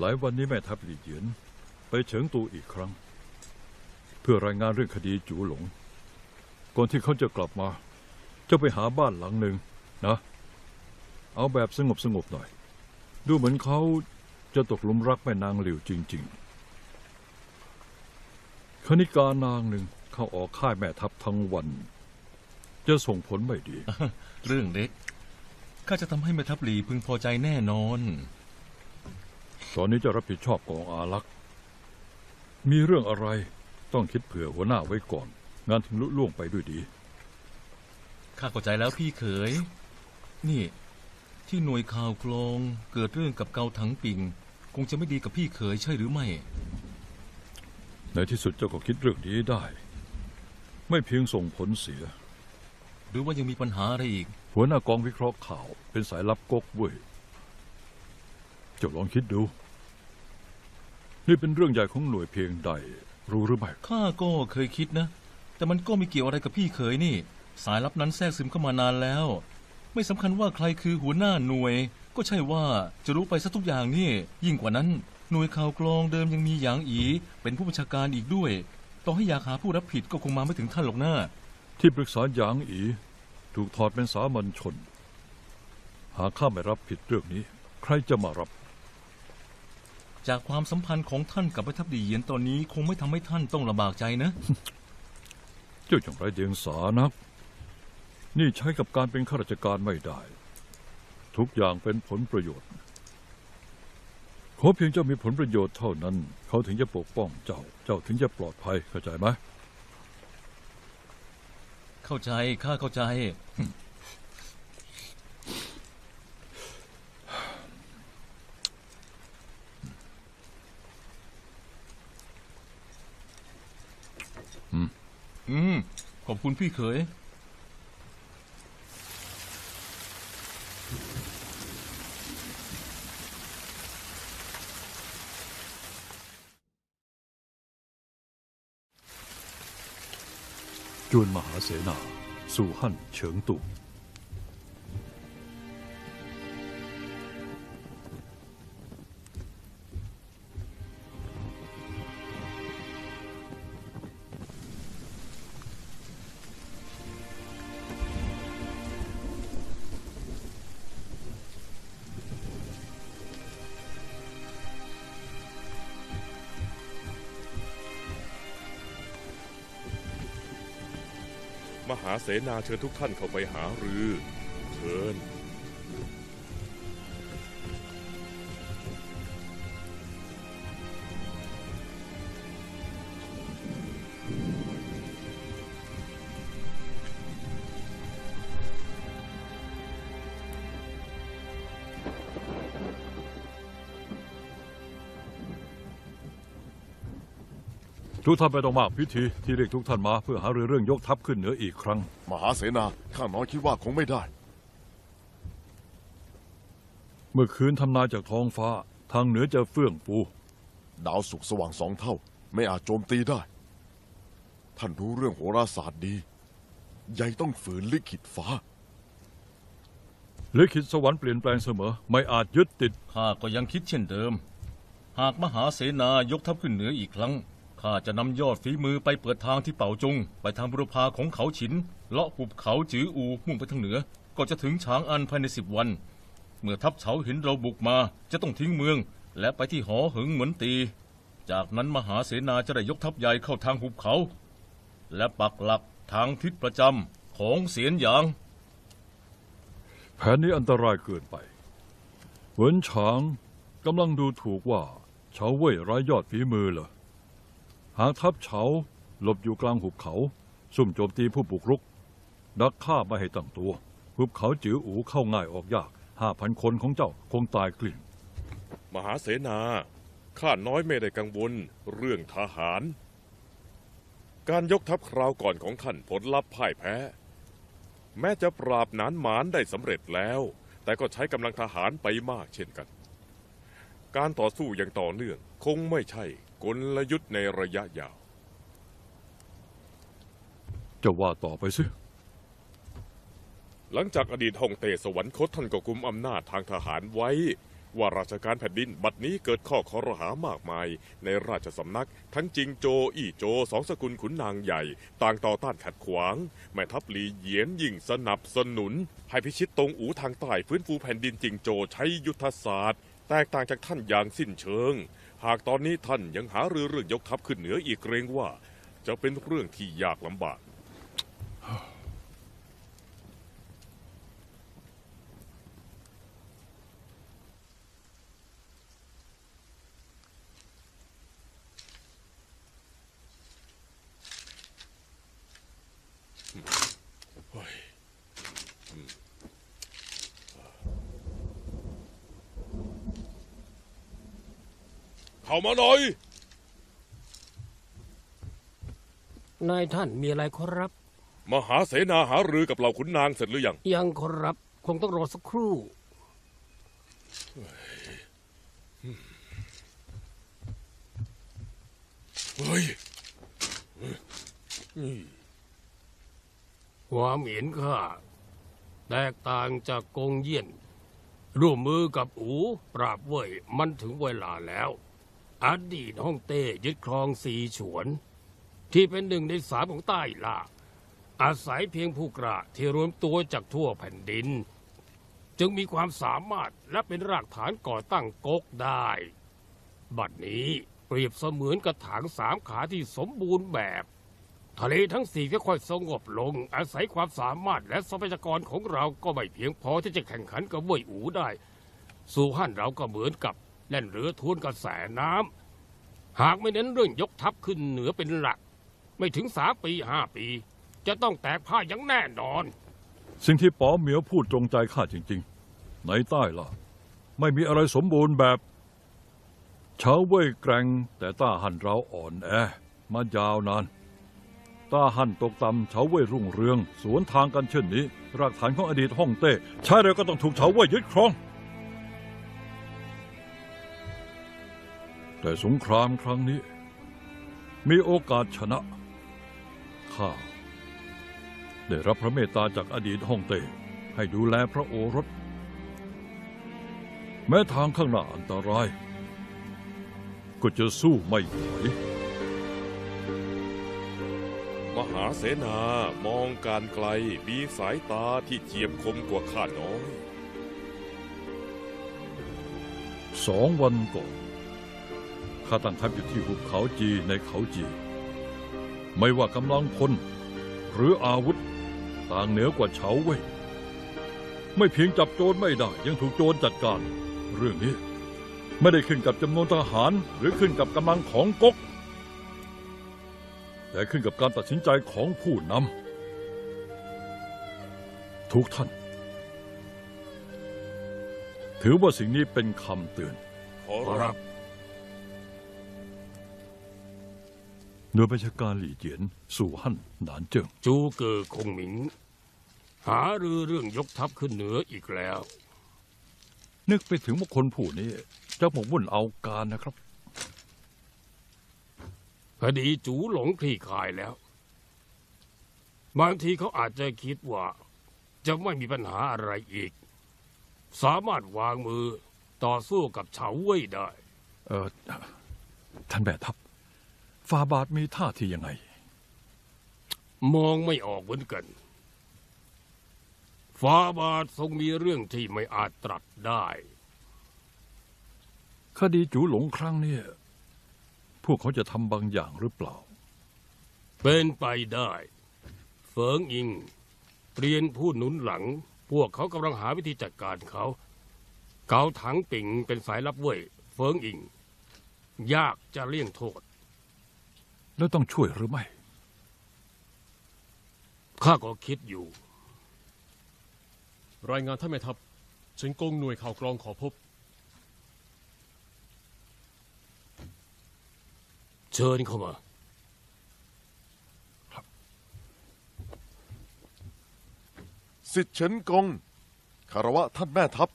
หลายวันนี้แม่ทัพหลีเหยียน ไปเฉิงตูอีกครั้ง เพื่อรายงานเรื่องคดีจูหลง ก่อนที่เขาจะกลับมา จะไปหาบ้านหลังหนึ่งนะ เอาแบบสงบสงบๆหน่อย ดูเหมือนเขาจะตกหลุมรักแม่นางหลิวจริง ๆ คณิกานางหนึ่งเข้าออกค่ายแม่ทัพทั้งวัน จะส่งผลไม่ดี เรื่องเล็ก ข้าจะทำให้แม่ทัพหลีพึงพอใจแน่นอน ตอนนี้จะรับผิดชอบกองอารักษ์ มีเรื่องอะไรต้องคิดเผื่อหัวหน้าไว้ก่อน งานถึงลุล่วงไปด้วยดี ข้าเข้าใจแล้วพี่เขย นี่ ที่หน่วยข่าวกรองเกิดเรื่องกับเกาถังปิง คงจะไม่ดีกับพี่เขยใช่หรือไม่ ในที่สุดเจ้าก็คิดเรื่องนี้ได้ ไม่เพียงส่งผลเสีย หรือว่ายังมีปัญหาอะไรอีก หัวหน้ากองวิเคราะห์ข่าวเป็นสายลับก๊กเว้ยเจ้าลองคิดดู นี่เป็นเรื่องใหญ่ของหน่วยเพียงใด รู้หรือไม่ข้าก็เคยคิดนะ แต่มันก็ไม่เกี่ยวอะไรกับพี่เขยนี่ สายลับนั้นแทรกซึมเข้ามานานแล้ว ไม่สำคัญว่าใครคือหัวหน้าหน่วย ก็ใช่ว่าจะรู้ไปซะทุกอย่างนี่ ยิ่งกว่านั้น หน่วยข่าวกรองเดิมยังมีหยางอี เป็นผู้บัญชาการอีกด้วย ต่อให้อยากหาผู้รับผิดก็คงมาไม่ถึงท่านหรอกหน้า ที่ปรึกษาหยางอี ถูกถอดเป็นสามัญชน หากข้าไม่รับผิดเรื่องนี้ ใครจะมารับ จากความสัมพันธ์ของท่านกับแม่ทัพดีเหยียนตอนนี้คงไม่ทำให้ท่านต้องลำบากใจนะ เจ้าอย่างไรเดียงสานัก นี่ใช้กับการเป็นข้าราชการไม่ได้ ทุกอย่างเป็นผลประโยชน์ ขอเพียงเจ้ามีผลประโยชน์เท่านั้น เขาถึงจะปกป้องเจ้า เจ้าถึงจะปลอดภัยเข้าใจไหม เข้าใจข้าเข้าใจ อืม ขอบคุณพี่เขย จวนมหาเสนา สู่ฮั่นเฉิงตุ มหาเสนาเชิญทุกท่านเข้าไปหารือ เชิญ ทุกท่านไม่ต้องมากพิธีที่เรียกทุกท่านมาเพื่อหารือเรื่องยกทัพขึ้นเหนืออีกครั้ง มหาเสนาข้าน้อยคิดว่าคงไม่ได้ เมื่อคืนทำนายจากท้องฟ้า ทางเหนือจะเฟื่องฟูดาวสุกร์สว่างสองเท่า ไม่อาจโจมตีได้ ท่านรู้เรื่องโหราศาสตร์ดีใหญ่ต้องฝืนลิขิตฟ้าลิขิตสวรรค์เปลี่ยนแปลงเสมอ ไม่อาจยึดติดข้าก็ยังคิดเช่นเดิม หากมหาเสนายกทัพขึ้นเหนืออีกครั้ง ข้าจะนำยอดฝีมือไปเปิดทางที่เป่าจง ไปทางบุรพาของเขาฉิน เลาะหุบเขาจืออูมุ่งไปทางเหนือ ก็จะถึงฉางอันภายในสิบวัน เมื่อทัพเฉาห็นเราบุกมาจะต้องทิ้งเมือง และไปที่หอหึงเหมือนตี จากนั้นมหาเสนาจะได้ยกทัพใหญ่เข้าทางหุบเขา และปักหลักทางทิศประจำของเสียนหยาง แผนนี้อันตรายเกินไป เหวินฉางกำลังดูถูกว่าเฉาเว่ยไร้ยอดฝีมือเหรอ หากทัพเฉาหลบอยู่กลางหุบเขา ซุ่มโจมตีผู้บุกรุก ดักฆ่าไม่ให้ตั้งตัว หุบเขาจืออูเข้าง่ายออกยากห้าพันคนของเจ้าคงตายกลิ่น มหาเสนา ข้าน้อยไม่ได้กังวลเรื่องทหาร การยกทัพคราวก่อนของท่านผลลัพธ์พ่ายแพ้ แม้จะปราบหนานหมานได้สำเร็จแล้ว แต่ก็ใช้กำลังทหารไปมากเช่นกัน การต่อสู้อย่างต่อเนื่องคงไม่ใช่ กลยุทธ์ในระยะยาวเจะว่าต่อไปสิหลังจากอดีตฮ่องเต้สวรรคตท่านก็กุมอำนาจทางทหารไว้ ว่าราชการแผ่นดินบัดนี้เกิดข้อคอรหามากมาย ในราชสำนัก ทั้งจิงโจ อี้โจสองสกุลขุนนางใหญ่ ต่างต่อต้านขัดขวาง แม่ทัพหลีเหยียนยิ่งสนับสนุน ให้พิชิตตรงอูทางใต้ฟื้นฟูแผ่นดินจิงโจใช้ยุทธศาสตร์ แตกต่างจากท่านอย่างสิ้นเชิง หากตอนนี้ท่านยังหารือเรื่องยกทัพขึ้นเหนืออีกเกรงว่า จะเป็นเรื่องที่ยากลำบาก เข้ามาหน่อย นายท่านมีอะไรขอรับ มหาเสนาหารือกับเหล่าขุนนางเสร็จหรือยัง ยังขอรับ คงต้องรอสักครู่ เฮ้ยความเห็นข้าแตกต่างจากกงเยี่ยน ร่วมมือกับอู ปราบเว่ยมันถึงเวลาแล้ว อดีตฮ่องเต้ยึดครองสีฉวน ที่เป็นหนึ่งในสามของใต้ล่าอาศัยเพียงผู้กล้าที่รวมตัวจากทั่วแผ่นดิน จึงมีความสามารถและเป็นรากฐานก่อตั้งก๊กได้ บัดนี้เปรียบเสมือนกระถางสามขาที่สมบูรณ์แบบ ทะเลทั้งสี่ก็ค่อยสงบลง อาศัยความสามารถและทรัพยากรของเราก็ไม่เพียงพอที่จะแข่งขันกับเว่ยอูได้ สู่ฮั่นเราก็เหมือนกับ แล่นเรือทวนกระแสน้ำหากไม่เน้นเรื่องยกทัพขึ้นเหนือเป็นหลัก ไม่ถึงสามปีห้าปี จะต้องแตกพ่ายอย่างแน่นอน สิ่งที่ป๋อเหมียวพูดตรงใจข้าจริงๆ ในใต้ล่ะ ไม่มีอะไรสมบูรณ์แบบเฉาเว่ยแกร่งแต่ต้าหันเราอ่อนแอมายาวนานต้าหันตกต่ำเฉาเว่ยรุ่งเรือง สวนทางกันเช่นนี้ รากฐานของอดีตฮ่องเต้ใช่แล้วก็ต้องถูกเฉาเว่ยยึดครอง แต่สงครามครั้งนี้ มีโอกาสชนะ ข้า ได้รับพระเมตตาจากอดีตฮ่องเต้ให้ดูแลพระโอรส แม้ทางข้างหน้าอันตราย ก็จะสู้ไม่ไหวมหาเสนามองการไกลมีสายตาที่เจียบคมกว่าข้าน้อย สองวันก่อน ข้าตั้งทัพอยู่ที่หุบเขาจีในเขาจี ไม่ว่ากำลังพลหรืออาวุธต่างเหนือกว่าเฉาเว่ยไม่เพียงจับโจรไม่ได้ยังถูกโจรจัดการ เรื่องนี้ ไม่ได้ขึ้นกับจำนวนทหารหรือขึ้นกับกำลังของก๊กแต่ขึ้นกับการตัดสินใจของผู้นำทุกท่าน ถือว่าสิ่งนี้เป็นคำเตือน ขอรัรับ หน่วยบัญชาการหลี่เจียน สู่ฮั่นหนานเจิ้งจูเกอคงหมิง หารือเรื่องยกทัพขึ้นเหนืออีกแล้ว นึกไปถึงว่าคนผู้นี้จะหมกมุ่นเอาการนะครับคดีจูหลงคลี่คลายแล้ว บางทีเขาอาจจะคิดว่า จะไม่มีปัญหาอะไรอีก สามารถวางมือต่อสู้กับเฉาเว่ยได้ เออท่านแม่ทัพ ฟาบาทมีท่าทียังไง มองไม่ออกเหมือนกันฟาบาททรงมีเรื่องที่ไม่อาจตรัสได้ คดีจูหลงครั้งเนี้พวกเขาจะทำบางอย่างหรือเปล่า เป็นไปได้ เฟิงอิงเปลี่ยนผู้หนุนหลัง พวกเขากำลังหาวิธีจัดการเขา เกาถังปิ่งเป็นสายลับเว่ยเฟิงอิง ยากจะเลี่ยงโทษ แล้วต้องช่วยหรือไม่ ข้าก็คิดอยู่ รายงานท่านแม่ทัพเฉิงกงหน่วยข่าวกรองขอพบ เชิญเข้ามา สิทธิ์เฉินกงคารวะท่านแม่ทัพ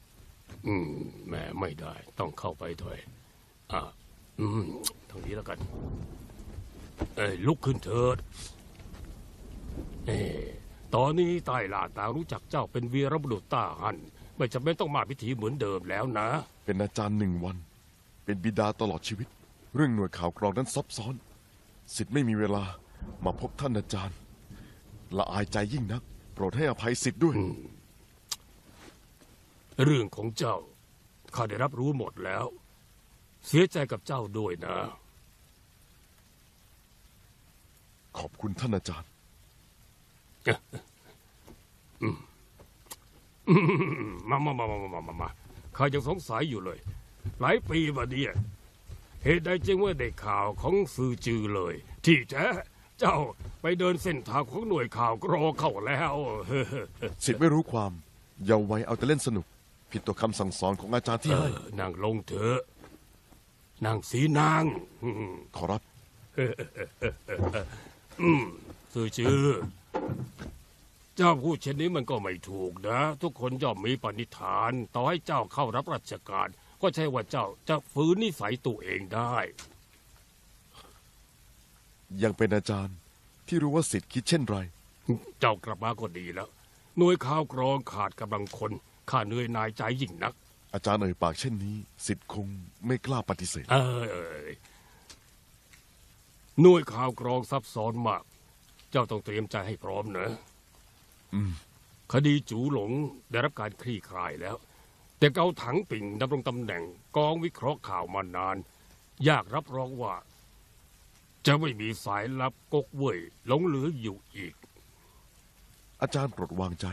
อืมแหม่ไม่ได้ ต้องเข้าไปถอย อะอืมทางนี้แล้วกัน เอ้ยลุกขึ้นเถิดเอ้ยตอนนี้ใต้ล่าต่างรู้จักเจ้าเป็นวีรบุรุษต้าหัน ไม่จำเป็นต้องมาพิธีเหมือนเดิมแล้วนะ เป็นอาจารย์หนึ่งวัน เป็นบิดาตลอดชีวิต เรื่องหน่วยข่าวกรองนั้นซับซ้อน สิทธิ์ไม่มีเวลามาพบท่านอาจารย์ ละอายใจยิ่งนัก โปรดให้อภัยสิทธิ์ด้วย เรื่องของเจ้า ข้าได้รับรู้หมดแล้ว เสียใจกับเจ้าด้วยนะ ขอบคุณท่านอาจารย์ มามามามามามามาข้ายังสงสัยอยู่เลย หลายปีมาเนี่ยเหตุใดจึงไม่ได้ข่าวของสื่อจือเลย ที่แท้เจ้าไปเดินเส้นทางของหน่วยข่าวกรอเข้าแล้วสิทธิ์ไม่รู้ความเยาว์วัยเอาแต่เล่นสนุก ผิดต่อคำสั่งสอนของอาจารย์ที่ให้นั่งลงเถอะนั่งสีนางอืมขอรับ สื่อจือเจ้าพูดเช่นนี้มันก็ไม่ถูกนะ ทุกคนย่อมมีปณิธาน ต่อให้เจ้าเข้ารับราชการ ก็ใช่ว่าเจ้าจะฝืนนิสัยตัวเองได้ ยังเป็นอาจารย์ที่รู้ว่าสิทธิ์คิดเช่นไร เจ้ากลับมาก็ดีแล้ว หน่วยข่าวกรองขาดกำลังคนข้าเหนื่อยหนายใจยิ่งนัก อาจารย์เอ่ยปากเช่นนี้ สิทธิ์คงไม่กล้าปฏิเสธ เออเอย หน่วยข่าวกรองซับซ้อนมาก เจ้าต้องเตรียมใจให้พร้อมนะอืมคดีจูหลงได้รับการคลี่คลายแล้ว แต่เกาถังปิ่งดำรงตำแหน่งกองวิเคราะห์ข่าวมานาน ยากรับรองว่า จะไม่มีสายลับกกเว่ยหลงเหลืออยู่อีก อาจารย์โปรดวางใจ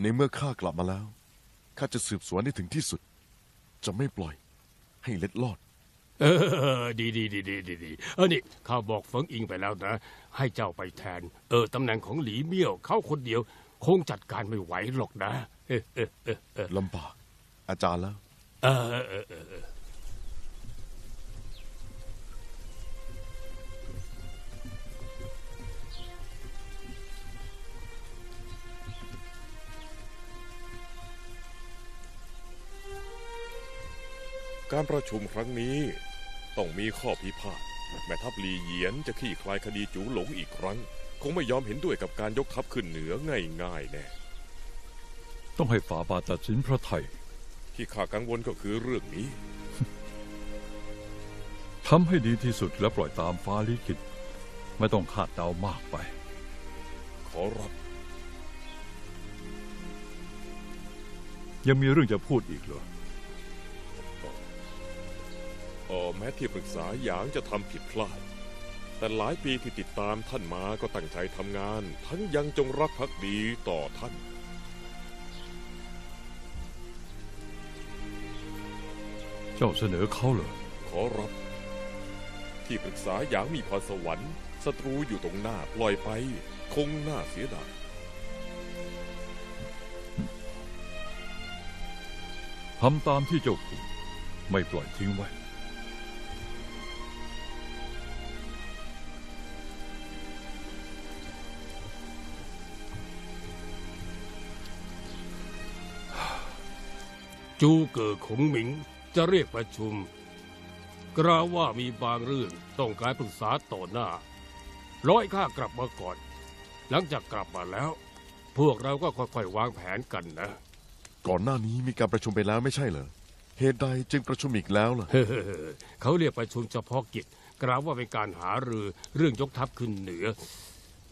ในเมื่อข้ากลับมาแล้วข้าจะสืบสวนให้ถึงที่สุด จะไม่ปล่อยให้เล็ดลอด เออ ดีดีดีดีดีดีเออนี่ข้าบอกเฟิงอิงไปแล้วนะ ให้เจ้าไปแทน เออตำแหน่งของหลีเมี่ยวเขาคนเดียว คงจัดการไม่ไหวหรอกนะเออเออเออเออลำบาก อาจารย์แล้ว เออเออเออเออเออการประชุมครั้งนี้ ต้องมีข้อพิพาทแม่ทัพลีเหยียนจะคลี่คลายคดีจูหลงอีกครั้ง คงไม่ยอมเห็นด้วยกับการยกทัพขึ้นเหนือง่ายๆแน่ต้องให้ฝ่าบาทตัดสินพระไทย ที่ข้ากังวลก็คือเรื่องนี้ทำให้ดีที่สุดและปล่อยตามฟ้าลิขิตไม่ต้องคาดเดามากไป ขอรับ ยังมีเรื่องจะพูดอีกเหรอเออแม้ที่ปรึกษาหยางจะทำผิดพลาด แต่หลายปีที่ติดตามท่านมาก็ตั้งใจทำงาน ทั้งยังจงรักภักดีต่อท่าน เจ้าเสนอเขาเหรอขอรับ ที่ปรึกษาหยางมีพรสวรรค์ศัตรูอยู่ตรงหน้าปล่อยไป คงน่าเสียดายทำตามที่เจ้าคุมไม่ปล่อยทิ้งไว้ จูเกิดขงหมิงจะเรียกประชุม กล่าวว่ามีบางเรื่องต้องการปรึกษาต่อหน้า ร้อยข้ากลับมาก่อน หลังจากกลับมาแล้ว พวกเราก็ค่อยๆวางแผนกันนะ ก่อนหน้านี้มีการประชุมไปแล้วไม่ใช่เหรอ เหตุใดจึงประชุมอีกแล้วล่ะ เขาเรียกประชุมเฉพาะกิจ กล่าวว่าเป็นการหารือเรื่องยกทัพขึ้นเหนือ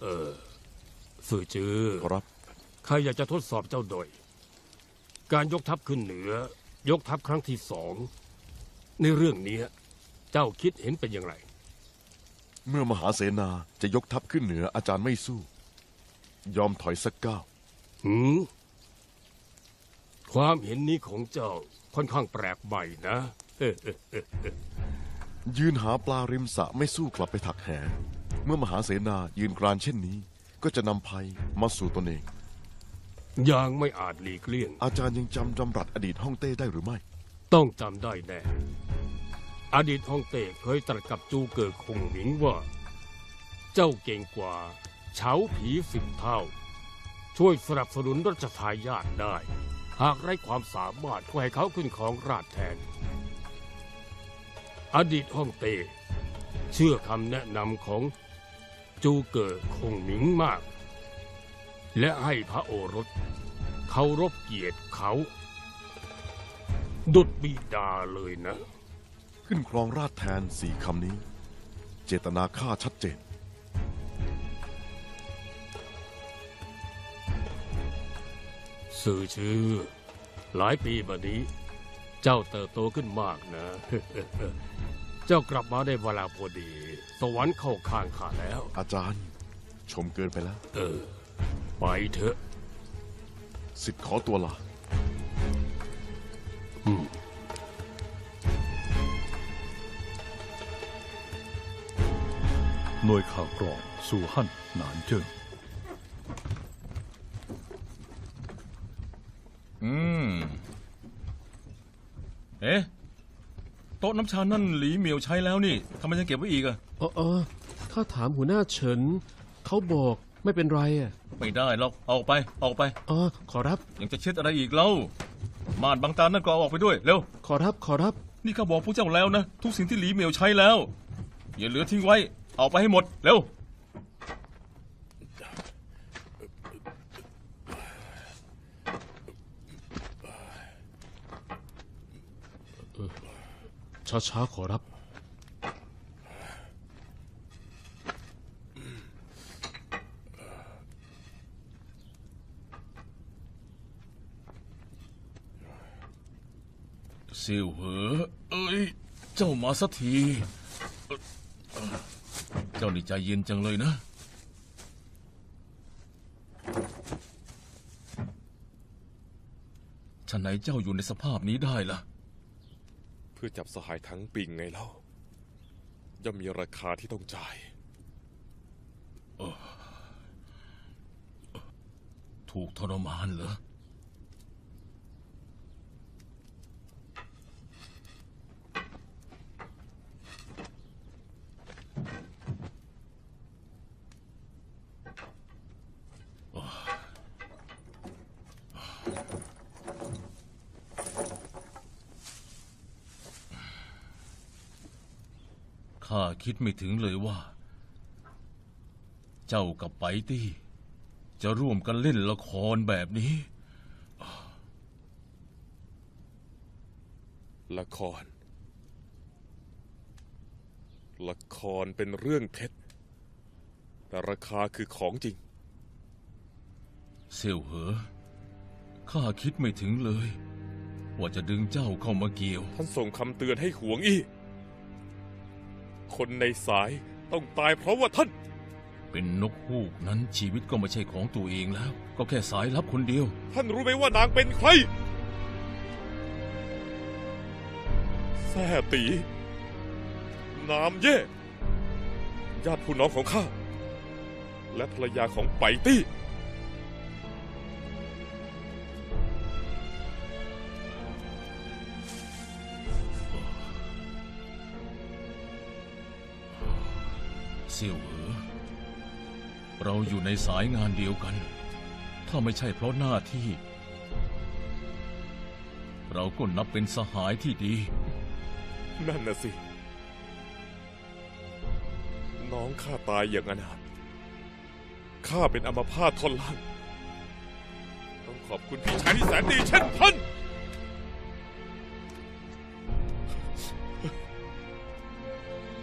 เออสื่อจือขอรับใครอยากจะทดสอบเจ้าโดย การยกทัพขึ้นเหนือ ยกทัพครั้งที่สอง ในเรื่องเนี้ยเจ้าคิดเห็นเป็นอย่างไร เมื่อมหาเสนาจะยกทัพขึ้นเหนืออาจารย์ไม่สู้ ยอมถอยสักก้าวหืมความเห็นนี้ของเจ้าค่อนข้างแปลกใหม่นะเออเออเออยืนหาปลาริมสระไม่สู้กลับไปถักแห เมื่อมหาเสนายืนกรานเช่นนี้ ก็จะนำภัยมาสู่ตนเอง ยังไม่อาจหลีกเลี่ยง อาจารย์ยังจำดำรัสอดีตฮ่องเต้ได้หรือไม่ ต้องจำได้แน่ อดีตฮ่องเต้เคยตรัสกับจูเกิดคงหมิงว่า เจ้าเก่งกว่าเฉาผีสิบเท่า ช่วยสนับสนุนรัชทายาทได้ หากไร้ความสามารถก็ให้เขาขึ้นของราชย์แทน อดีตฮ่องเต้เชื่อคำแนะนำของจูเกิดคงหมิงมาก และให้พระโอรสเคารพเกียรติเขา ดุดบิดาเลยนะ ขึ้นครองราชย์แทนสี่คำนี้ เจตนาฆ่าชัดเจน สื่อชื่อ หลายปีมานี้ เจ้าเติบโตขึ้นมากนะ เจ้ากลับมาได้เวลาพอดี สวรรค์เข้าข้างข้าแล้ว อาจารย์ ชมเกินไปแล้ว เออ ไปเถอะ สิทธิ์ขอตัวลาหน่วยข่าวกรองสู่ฮั่นหนานเจิ้งอืม เอ๊ะ โต๊ะน้ำชานั่นหลีเหมียวใช้แล้วนี่ทำไมยังเก็บไว้อีกอะเออเออข้าถามหัวหน้าเฉิน เขาบอกไม่เป็นไรอะ ไม่ได้หรอกเอาออกไปเอาออกไปอ๋อขอรับ ยังจะเช็ดอะไรอีกเล่าม่านบางตานั่นก็เอาออกไปด้วยเร็ว ขอรับ ขอรับ นี่ข้าบอกผู้เจ้าแล้วนะ ทุกสิ่งที่หลีเหมียวใช้แล้ว อย่าเหลือทิ้งไว้ เอาไปให้หมดเร็ว ช้าๆ ขอรับ ซิวเหอเอ้ย เจ้ามาสักทีเอ่อเจ้านี่ใจเย็นจังเลยนะฉะไหนเจ้าอยู่ในสภาพนี้ได้ล่ะ เพื่อจับสหายทั้งปิงไงเล่าย่อมมีราคาที่ต้องจ่าย ถูกทรมานเหรอ ข้า คิดไม่ถึงเลยว่า เจ้ากับไปตี้ จะร่วมกันเล่นละครแบบนี้ ละคร ละครเป็นเรื่องเท็จ แต่ราคาคือของจริง เซลเหอ ข้าคิดไม่ถึงเลย ว่าจะดึงเจ้าเข้ามาเกี่ยว ท่านส่งคำเตือนให้หวงอี้ คนในสายต้องตายเพราะว่าท่าน เป็นนกฮูกนั้นชีวิตก็ไม่ใช่ของตัวเองแล้ว ก็แค่สายลับคนเดียว ท่านรู้ไหมว่านางเป็นใครแซ่ตีนามเย่ญาติผู้น้องของข้า และภรรยาของไปตี้ เซียวเหอเราอยู่ในสายงานเดียวกัน ถ้าไม่ใช่เพราะหน้าที่ เราก็นับเป็นสหายที่ดี นั่นน่ะสิ น้องข้าตายอย่างอนาถข้าเป็นอัมพาตท่อนล่างต้องขอบคุณพี่ชายที่แสนดีเช่นท่าน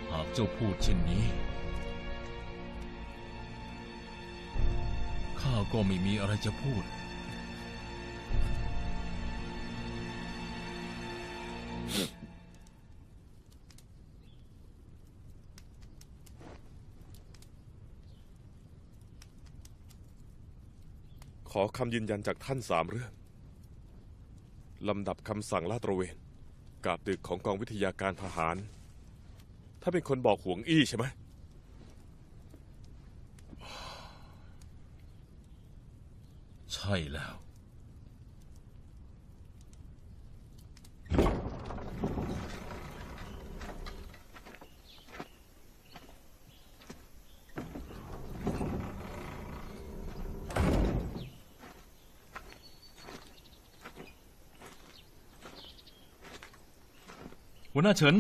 หากเจ้าพูดเช่นนี้ ก็ไม่มีอะไรจะพูด ขอคำยืนยันจากท่านสามเรื่อง ลำดับคำสั่งลาดตระเวน กาบดึกของกองวิทยาการทหาร ถ้าเป็นคนบอกหวงอี้ใช่ไหม ช่แล้ว หัวหน้าเฉิน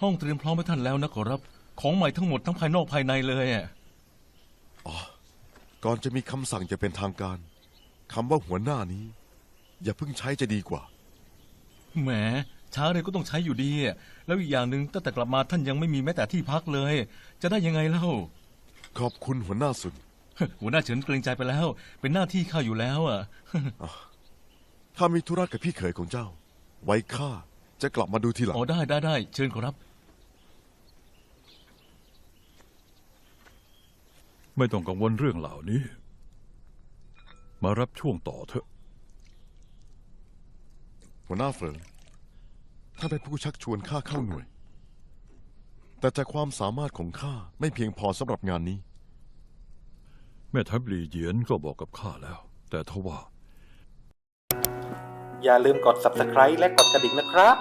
ห้องเตรียมพร้อมไว้ท่านแล้วนะขอรับ ของใหม่ทั้งหมดทั้งภายนอกภายในเลยอะ ก่อนจะมีคำสั่งจะเป็นทางการคำว่าหัวหน้านี้ อย่าเพิ่งใช้จะดีกว่า แหม ช้าเลยก็ต้องใช้อยู่ดีอะแล้วอีกอย่างหนึ่งตั้งแต่กลับมาท่านยังไม่มีแม้แต่ที่พักเลย จะได้ยังไงเล่า ขอบคุณหัวหน้าสุนหัวหน้าเฉินเกรงใจไปแล้ว เป็นหน้าที่ข้าอยู่แล้วอะถ้ามีธุระกับพี่เขยของเจ้า ไว้ข้าจะกลับมาดูทีหลัง อ๋อได้ได้ได้เชิญขอรับ ไม่ต้องกังวลเรื่องเหล่านี้ มารับช่วงต่อเถอะ หัวหน้าเฟิงท่านเป็นผู้ชักชวนข้าเข้าหน่วย แต่จากความสามารถของข้าไม่เพียงพอสำหรับงานนี้ แม่ทัพหลีเหยียนก็บอกกับข้าแล้ว แต่ทว่า อย่าลืมกด subscribe และกดกระดิ่งนะครับ